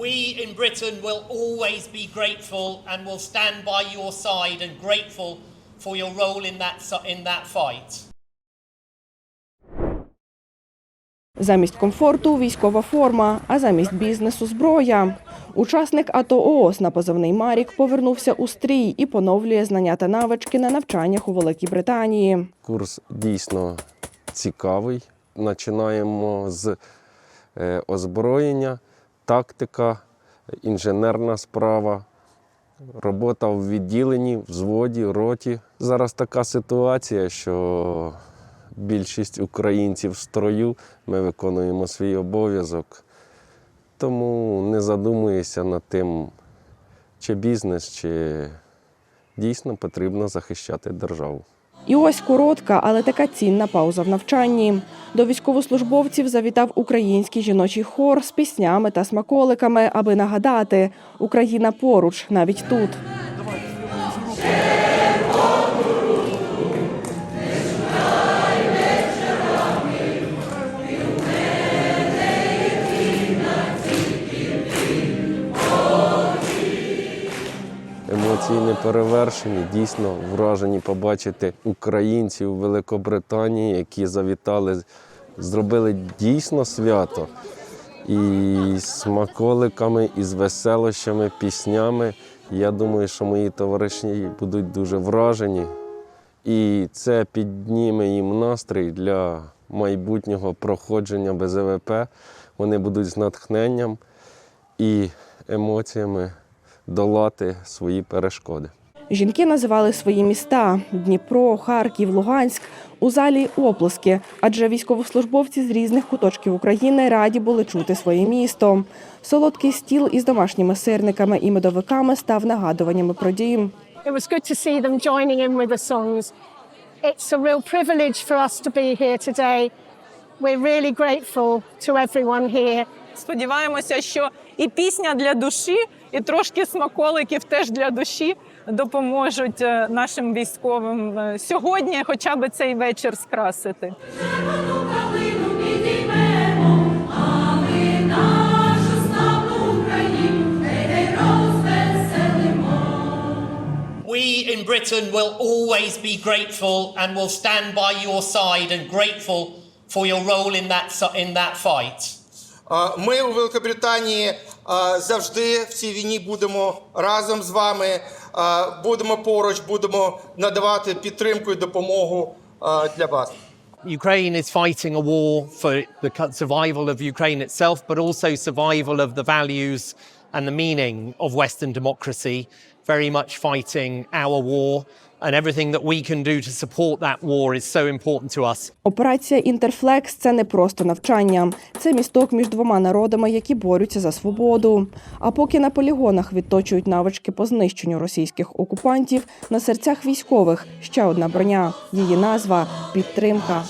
We in Britain will always be grateful and will stand by your side and grateful for your role in that, in that fight. Замість комфорту військова форма, а замість бізнесу зброя. Учасник АТО ООС на позивний Марік повернувся у стрій і поновлює знання та навички на навчаннях у Великій Британії. Курс дійсно цікавий. Починаємо з е, озброєння, тактика, інженерна справа, робота в відділенні, в зводі, роті. Зараз така ситуація, що більшість українців в строю, ми виконуємо свій обов'язок. Тому не задумуюся над тим, чи бізнес, чи дійсно потрібно захищати державу. І ось коротка, але така цінна пауза в навчанні. До військовослужбовців завітав український жіночий хор з піснями та смаколиками, аби нагадати Україна поруч, навіть тут. Емоції не перевершені. Дійсно вражені побачити українців в Великобританії, які завітали, зробили дійсно свято. І з смаколиками, і з веселощами, піснями. Я думаю, що мої товариші будуть дуже вражені. І це підніме їм настрій для майбутнього проходження БЗВП. Вони будуть з натхненням і емоціями долати свої перешкоди. Жінки називали свої міста Дніпро, Харків, Луганськ. У залі оплески, адже військовослужбовці з різних куточків України раді були чути своє місто. Солодкий стіл із домашніми сирниками і медовиками став нагадуваннями про дім. It was good to see them joining in with the songs. It's a real privilege for us to be here today. We're really grateful to everyone here. Сподіваємося, що і пісня для душі, і трошки смаколиків теж для душі допоможуть е, нашим військовим е, сьогодні, хоча б цей вечір скрасити. We in Britain will always be grateful and will stand by your side and grateful for your role in that, in that fight. А, Ми у Великобританії а, завжди в цій війні будемо разом з вами, а, будемо поруч, будемо надавати підтримку і допомогу а, для вас. Ukraine is fighting a war for the co- survival of Ukraine itself, but also survival of the values and the meaning of Western democracy, very much fighting our war. And everything that we can do to support that war is so important to us. Операція Інтерфлекс це не просто навчання, це місток між двома народами, які борються за свободу. А поки на полігонах відточують навички по знищенню російських окупантів, на серцях військових ще одна броня. Її назва підтримка.